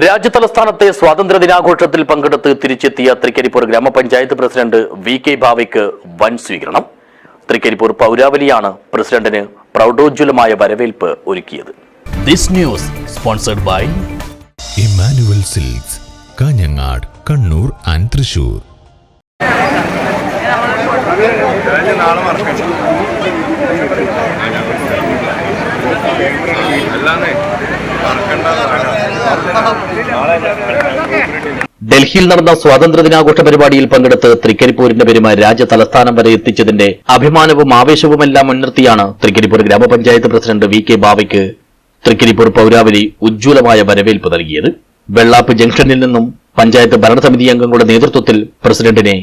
രാജ്യതലസ്ഥാനത്തെ സ്വാതന്ത്ര്യ ദിനാഘോഷത്തിൽ പങ്കെടുത്ത് തിരിച്ചെത്തിയ തൃക്കരിപ്പൂർ ഗ്രാമപഞ്ചായത്ത് പ്രസിഡന്റ് വി കെ ഭാവയ്ക്ക് വൻ സ്വീകരണം. തൃക്കരിപ്പൂർ പൗരാവലിയാണ് പ്രസിഡന്റിന് പ്രൗഢോജ്വലമായ വരവേൽപ്പ് ഒരുക്കിയത്. This news sponsored by Immanuel Silks Kanhangad Kannur and Thrissur. ഡൽഹിയിൽ നടന്ന സ്വാതന്ത്ര്യദിനാഘോഷ പരിപാടിയിൽ പങ്കെടുത്ത് തൃക്കരിപ്പൂരിന്റെ പെരുമ രാജ്യ തലസ്ഥാനം വരെ എത്തിച്ചതിന്റെ അഭിമാനവും ആവേശവുമെല്ലാം മുൻനിർത്തിയാണ് തൃക്കരിപ്പൂർ ഗ്രാമപഞ്ചായത്ത് പ്രസിഡന്റ് വി കെ ബാവയ്ക്ക് തൃക്കരിപ്പൂർ പൌരാവലി ഉജ്ജ്വലമായ വരവേൽപ്പ് നൽകിയത്. വെള്ളാപ്പ് ജംഗ്ഷനിൽ നിന്നും പഞ്ചായത്ത് ഭരണസമിതി അംഗങ്ങളുടെ നേതൃത്വത്തിൽ പ്രസിഡന്റിനെ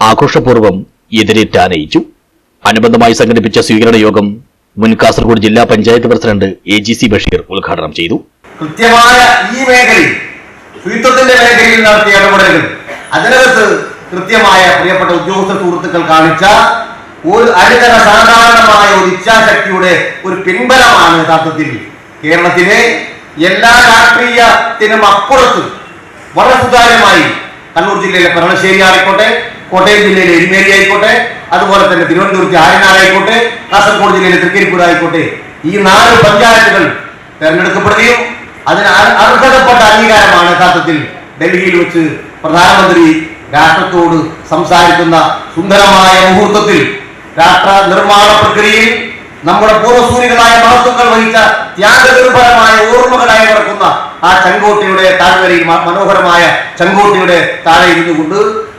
ആഘോഷപൂർവം എതിരേറ്റാനയിച്ചു അനുബന്ധമായി സംഘടിപ്പിച്ച സ്വീകരണ യോഗം മുൻ കാസർഗോഡ് ജില്ലാ panchayat president A G C Basheer ഉദ്ഘാടനം ചെയ്തു. കൃത്യമായ ഈ മേഖലയിൽ ശുചിത്വത്തിന്റെ മേഖലയിൽ നടത്തിയ ഇടപെടലുകൾ. അതിനകത്ത് കൃത്യമായ പ്രിയപ്പെട്ട ഉദ്യോഗസ്ഥ സുഹൃത്തുക്കൾ കാണിച്ച ഒരു അനിതര സാധാരണമായ ഒരു ഇച്ഛാശക്തിയുടെ ഒരു പിൻബലമാണ് യഥാർത്ഥത്തിൽ കേരളത്തിലെ എല്ലാ രാഷ്ട്രീയത്തിനും അപ്പുറത്ത് വളരെ സുതാര്യമായി കണ്ണൂർ ജില്ലയിലെ പെരണശ്ശേരി ആയിക്കോട്ടെ കോട്ടയം ജില്ലയിലെ എരുമേലി ആയിക്കോട്ടെ അതുപോലെ തന്നെ തിരുവനന്തപുരത്തെ ആയനാട് ആയിക്കോട്ടെ കാസർഗോഡ് ജില്ലയിലെ തൃക്കരിപ്പൂർ ആയിക്കോട്ടെ ഈ നാല് പഞ്ചായത്തുകൾ തെരഞ്ഞെടുക്കപ്പെടുകയും അതിന് അർ- അർഹതപ്പെട്ട അംഗീകാരമാണ് യഥാർത്ഥത്തിൽ ഡൽഹിയിൽ വെച്ച് പ്രധാനമന്ത്രി രാഷ്ട്രത്തോട് സംസാരിക്കുന്ന സുന്ദരമായ മുഹൂർത്തത്തിൽ രാഷ്ട്ര നിർമ്മാണ പ്രക്രിയയിൽ നമ്മുടെ പൂർവസൂരികളായ മഹത്വങ്ങൾ വഹിച്ച ത്യാഗനിർഭരമായ ഓർമ്മകളായി കിടക്കുന്ന ആ ചെങ്കോട്ടയുടെ താഴ്വരയിൽ മനോഹരമായ ചെങ്കോട്ടയുടെ താഴെ ഇരുന്നു കൊണ്ട്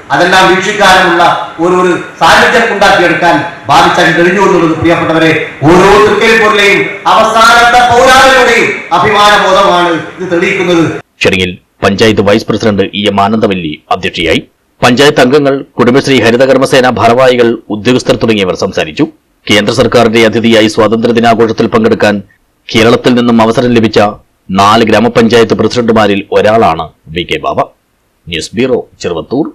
അതെല്ലാം വീക്ഷിക്കാനുമുള്ള ഒരു ഒരു സാന്നിധ്യം ഉണ്ടാക്കിയെടുക്കാൻ ബാധിച്ചാൽ കഴിഞ്ഞു എന്നുള്ളത് പ്രിയപ്പെട്ടവരെ ഓരോ തൃക്കരിപ്പൂരിലെയും അവസാനത്തെ പൗരാളികളുടെയും അഭിമാനബോധമാണ് ഇത് തെളിയിക്കുന്നത്. ചടങ്ങിൽ panchayat vice president E M Anandavalli അധ്യക്ഷയായി. പഞ്ചായത്ത് അംഗങ്ങൾ കുടുംബശ്രീ ഹരിതകർമ്മസേന ഭാരവാഹികൾ ഉദ്യോഗസ്ഥർ തുടങ്ങിയവർ സംസാരിച്ചു. കേന്ദ്ര സർക്കാരിന്റെ അതിഥിയായി സ്വാതന്ത്ര്യ ദിനാഘോഷത്തിൽ പങ്കെടുക്കാൻ കേരളത്തിൽ നിന്നും അവസരം ലഭിച്ച നാല് ഗ്രാമപഞ്ചായത്ത് പ്രസിഡന്റുമാരിൽ ഒരാളാണ് V K Baba news bureau Cheruvathur.